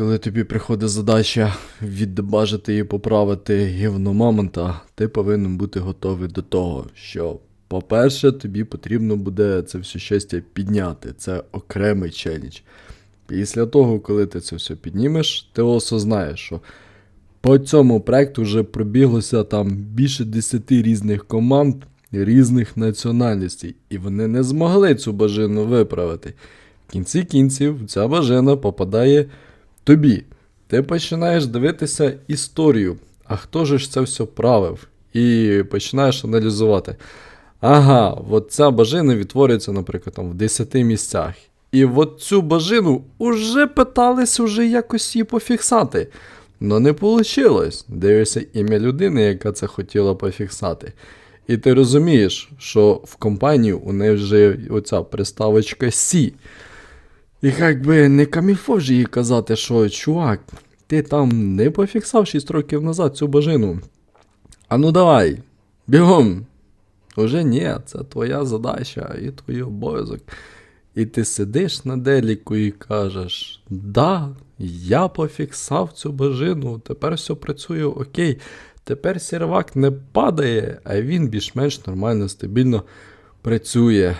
Коли тобі приходить задача віддебажити і поправити гівно мамонта, ти повинен бути готовий до того, що, по-перше, тобі потрібно буде це все щастя підняти. Це окремий челендж. Після того, коли ти це все піднімеш, ти осознаєш, що по цьому проекту вже пробіглося там більше 10 різних команд різних національностей, і вони не змогли цю бажину виправити. В кінці кінців ця бажина попадає тобі. Ти починаєш дивитися історію, а хто ж це все правив? І починаєш аналізувати. Ага, от ця бажина відтворюється, наприклад, там в 10 місцях. І от цю бажину уже питались уже якось її пофіксати. Но не вийшло. Дивишся ім'я людини, яка це хотіла пофіксати. І ти розумієш, що в компанії у неї вже оця приставочка Сі. І як би не камільфо ж їй казати, що чувак, ти там не пофіксав 6 років назад цю бажину. А ну давай, бігом. Уже ні, це твоя задача і твій обов'язок. І ти сидиш на деліку і кажеш: Да, я пофіксав цю бажину, тепер все працює окей. Тепер сервак не падає, а він більш-менш нормально, стабільно працює.